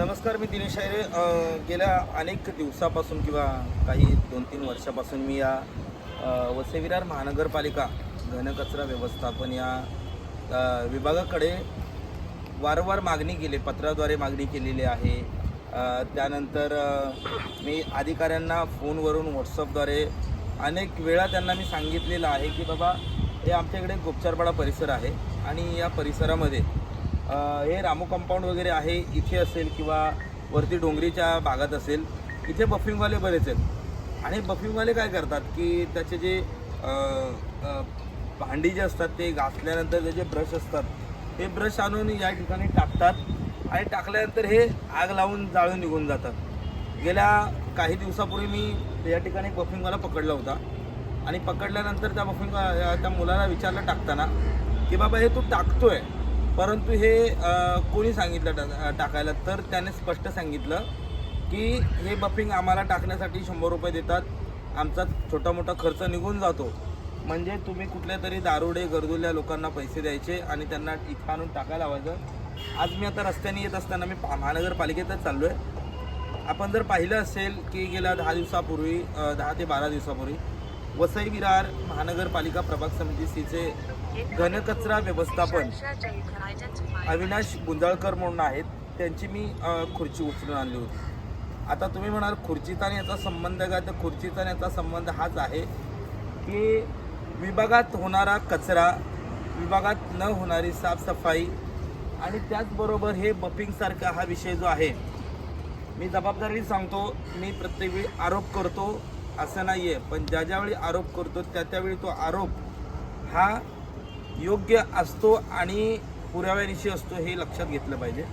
नमस्कार मी दिनेश आयरे गेल्या अनेक दिवसापासून किंवा काही दोन तीन वर्षापासून मी या वसेविरार विरार महानगरपालिका घनकचरा व्यवस्थापन या विभागाकडे वारंवार मागणी केली पत्राद्वारे मागणी केलेली आहे. त्यानंतर मी अधिकाऱ्यांना फोनवरून व्हॉट्सअपद्वारे अनेक वेळा त्यांना मी सांगितलेलं आहे की बाबा हे आमच्याकडे गोपचारपाडा परिसर आहे आणि या परिसरामध्ये हे रामू कंपाऊंड वगैरे आहे इथे असेल किंवा वरती डोंगरीच्या भागात असेल इथे बफिंगवाले बरेच आहेत. आणि बफिंगवाले काय करतात की त्याचे जे भांडी जे असतात ते घासल्यानंतर त्याचे ब्रश असतात हे ब्रश आणून या ठिकाणी टाकतात आणि टाकल्यानंतर हे आग लावून जाळून निघून जातात. गेल्या काही दिवसापूर्वी मी या ठिकाणी एक बफिंगवाला पकडला होता आणि पकडल्यानंतर त्या बफिंग त्या मुलाला विचारलं टाकताना की बाबा हे तू टाकतोय. परंतु हे कोणी सांगितलं टा टाकायला? तर त्याने स्पष्ट सांगितलं की हे बफिंग आम्हाला टाकण्यासाठी शंभर रुपये देतात. आमचा छोटा मोठा खर्च निघून जातो. म्हणजे तुम्ही कुठल्या तरी दारुडे गरजुल्या लोकांना पैसे द्यायचे आणि त्यांना इथं आणून टाकायला लावायचं. आज मी आता रस्त्याने येत असताना मी महानगरपालिकेतच चाललो आहे आपण जर पाहिलं असेल की गेल्या दहा दिवसापूर्वी दहा ते बारा दिवसापूर्वी वसई विरार महानगरपालिका प्रभाग समिती सीचे घनकचरा व्यवस्थापन. अविनाश गुंजाळकर म्हणून आहेत. त्यांची मी खुर्ची उचलून आणली होती. आता तुम्ही म्हणाल खुर्चीचा आणि याचा संबंध काय? तर खुर्चीचा आणि याचा संबंध हाच आहे की विभागात होणारा कचरा विभागात न होणारी साफसफाई आणि त्याचबरोबर हे बपिंगसारखा हा विषय जो आहे मी जबाबदारी सांगतो मी प्रत्येक वेळी आरोप करतो असं नाही आहे पण ज्या ज्यावेळी आरोप करतो त्या त्यावेळी तो आरोप हा योग्य असतो आणि पुराव्यानिशी असतो हे लक्षात घेतलं पाहिजे.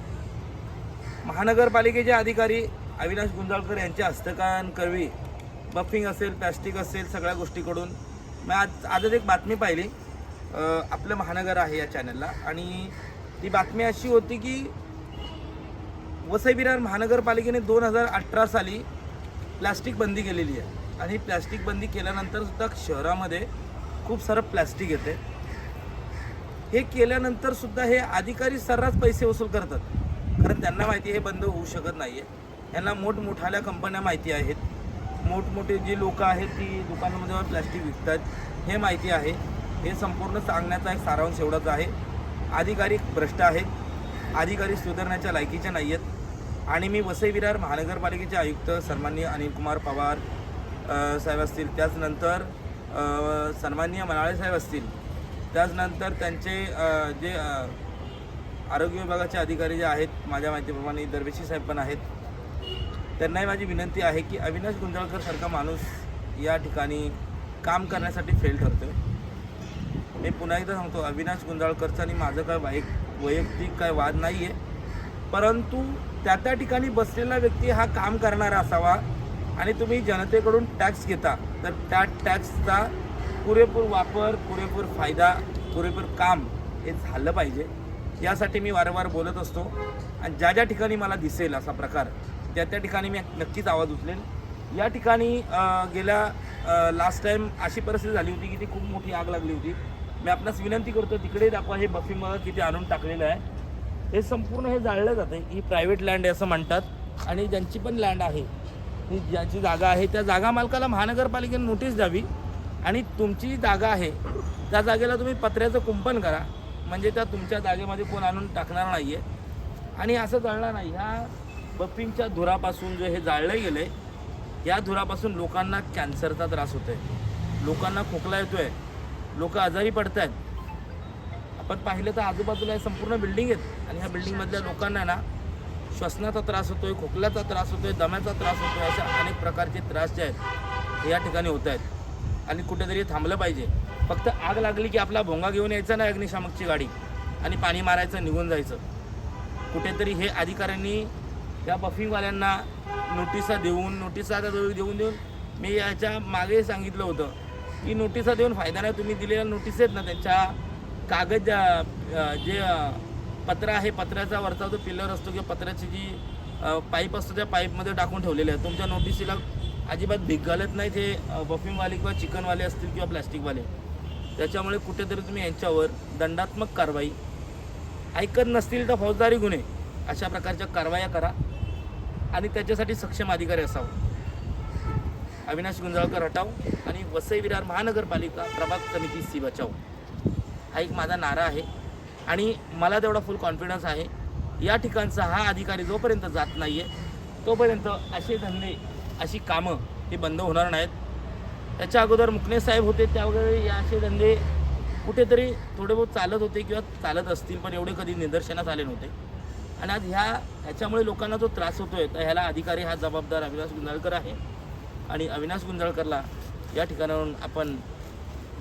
महानगरपालिकेचे अधिकारी अविनाश गुंजाळकर यांच्या हस्तकांकरवी बफिंग असेल प्लॅस्टिक असेल सगळ्या गोष्टीकडून मी आज आजच एक बातमी पाहिली. आपलं महानगर आहे या चॅनलला आणि ती बातमी अशी होती की वसई विरार महानगरपालिकेने दोन हजार अठरा साली प्लॅस्टिक बंदी केलेली आहे. आणि प्लॅस्टिक बंदी केल्यानंतर सुद्धा शहरामध्ये खूप सारं प्लॅस्टिक येते. हे केल्यानंतर सुद्धा हे अधिकारी सर्रास पैसे वसूल करतात. कारण त्यांना माहिती आहे हे बंद होऊ शकत नाही आहे यांना मोठमोठाल्या कंपन्या माहिती आहेत. मोठमोठे जी लोकं आहेत ती दुकानामध्ये प्लॅस्टिक विकतात. हे माहिती आहे. हे संपूर्ण सांगण्याचा एक सारांश एवढाच आहे. अधिकारी भ्रष्ट आहेत. अधिकारी सुधारण्याच्या लायकीचे नाही आहेत आणि मी वसई विरार महानगरपालिकेचे आयुक्त सन्माननीय अनिलकुमार पवार साहेब असतील. त्याचनंतर अ, सन्माननीय मनाळे साहेब असतील. त्याचनंतर त्यांचे जे आरोग्य विभागाचे अधिकारी जे आहेत माझ्या माहितीप्रमाणे दरवेशी साहेब पण आहेत त्यांनाही माझी विनंती आहे की अविनाश गुंजाळकर सारखा माणूस या ठिकाणी काम करण्यासाठी फेल ठरतो मी पुन्हा एकदा सांगतो अविनाश गुंजाळकरचा आणि माझं काय वाईक वैयक्तिक काय वाद नाही आहे परंतु त्या त्या ठिकाणी बसलेला व्यक्ती हा काम करणारा असावा आणि तुम्ही जनतेकडून टॅक्स घेता तर त्या टॅक्सचा पुरेपूर वापर पुरेपूर फायदा पुरेपूर काम हे झालं पाहिजे. यासाठी मी वारंवार बोलत असतो. आणि ज्या ज्या ठिकाणी मला दिसेल असा प्रकार त्या त्या ठिकाणी मी नक्कीच आवाज उचलेल या ठिकाणी गेल्या लास्ट टाईम अशी परिस्थिती झाली होती की ती खूप मोठी आग लागली होती. मी आपणास विनंती करतो तिकडे दाखवा हे बफिंग किती आणून टाकलेलं आहे. हे संपूर्ण हे जाळलं जातं ही प्रायव्हेट लँड आहे असं म्हणतात. आणि ज्यांची पण लँड आहे ही ज्याची जागा आहे त्या जागा मालकाला महानगरपालिकेने नोटीस द्यावी. आणि तुमची जागा आहे त्या जागेला तुम्ही पत्र्याचं कुंपण करा. म्हणजे त्या तुमच्या जागेमध्ये कोण आणून टाकणार नाही आहे आणि असं जळणार नाही. ह्या बफिंगच्या धुरापासून जे हे जाळलं गेलं आहे या धुरापासून लोकांना कॅन्सरचा त्रास होतो आहे लोकांना खोकला येतो आहे लोक आजारी पडत आहेत आपण पाहिलं तर आजूबाजूला हे संपूर्ण बिल्डिंग आहेत. आणि ह्या बिल्डिंगमधल्या लोकांना ना श्वसनाचा त्रास होतोय खोकल्याचा त्रास होतोय दम्याचा त्रास होतोय अशा अनेक प्रकारचे त्रास जे आहेत हे या ठिकाणी होत आहेत आणि कुठेतरी थांबलं पाहिजे. फक्त आग लागली की आपला भोंगा घेऊन यायचा ना अग्निशामकची गाडी. आणि पाणी मारायचं निघून जायचं. कुठेतरी हे अधिकाऱ्यांनी त्या बफिंगवाल्यांना नोटिसा देऊन नोटिसा देऊन देऊन देऊन मी याच्या मागे सांगितलं होतं की नोटिसा देऊन फायदा नाही तुम्ही दिलेल्या नोटीस आहेत ना त्यांच्या कागद जे पत्रा पत्र आहे पत्र्याचा वरचा जो पिल्लर असतो किंवा पत्र्याची जी पाईप असतो त्या पाईपमध्ये टाकून ठेवलेली आहे तुमच्या नोटिसीला अजिबात भीक घालत जे हे बफिंगवाले किंवा चिकनवाले असतील किंवा प्लॅस्टिकवाले. त्याच्यामुळे कुठेतरी तुम्ही यांच्यावर दंडात्मक कारवाई ऐकत नसतील तर फौजदारी गुन्हे अशा प्रकारच्या कारवाया करा. आणि त्याच्यासाठी सक्षम अधिकारी असावं. अविनाश गुंजाळकर हटाव आणि वसई विरार महानगरपालिका प्रभाग समिती सी बचाव. हा एक माझा नारा आहे आणि मला तेवढा फुल कॉन्फिडन्स आहे. या ठिकाणचा हा अधिकारी जोपर्यंत जात नाही आहे तोपर्यंत असे धंदे अशी कामं ही बंद होणार नाहीत. त्याच्या अगोदर मुकणे साहेब होते त्या वगैरे या असे धंदे कुठेतरी थोडे बहुत चालत होते किंवा चालत असतील पण एवढे कधी निदर्शनास आले नव्हते. आणि आज ह्या ह्याच्यामुळे लोकांना जो त्रास होतो आहे तर ह्याला अधिकारी हा जबाबदार अविनाश गुंजाळकर आहे. आणि अविनाश गुंजाळकरला या ठिकाणावरून आपण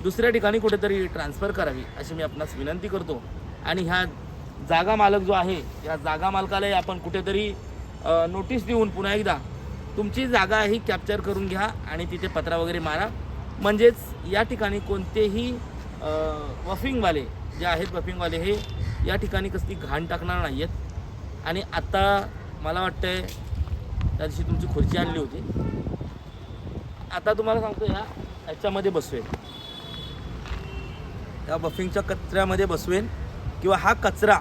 दुसऱ्या ठिकाणी कुठेतरी ट्रान्सफर करावी अशी मी आपणास विनंती करतो. आणि ह्या जागा मालक जो आहे या जागा मालकालाही आपण कुठेतरी नोटीस देऊन पुन्हा एकदा तुमची जागा ही कॅप्चर करून घ्या आणि तिथे पत्रा वगैरे मारा. म्हणजेच या ठिकाणी कोणतेही वफिंगवाले जे आहेत वफिंगवाले हे या ठिकाणी कसली घाण टाकणार नाही आहेत आणि आत्ता मला वाटतंय त्या दिवशी तुमची खुर्ची आणली होती. आता तुम्हाला सांगतो या ह्याच्यामध्ये बसवेन. या बफिंगच्या कचऱ्यामध्ये बसवेन किंवा हा कचरा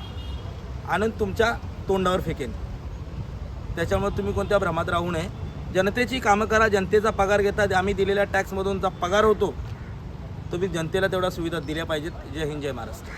आणून तुमच्या तोंडावर फेकेन. त्याच्यामुळे तुम्ही कोणत्या भ्रमात राहू नये. जनतेची कामं करा जनतेचा पगार घेता. आम्ही दिलेल्या टॅक्समधून जो पगार होतो तुम्ही जनतेला तेवढ्या सुविधा दिल्या पाहिजेत. जय हिंद जय महाराष्ट्र.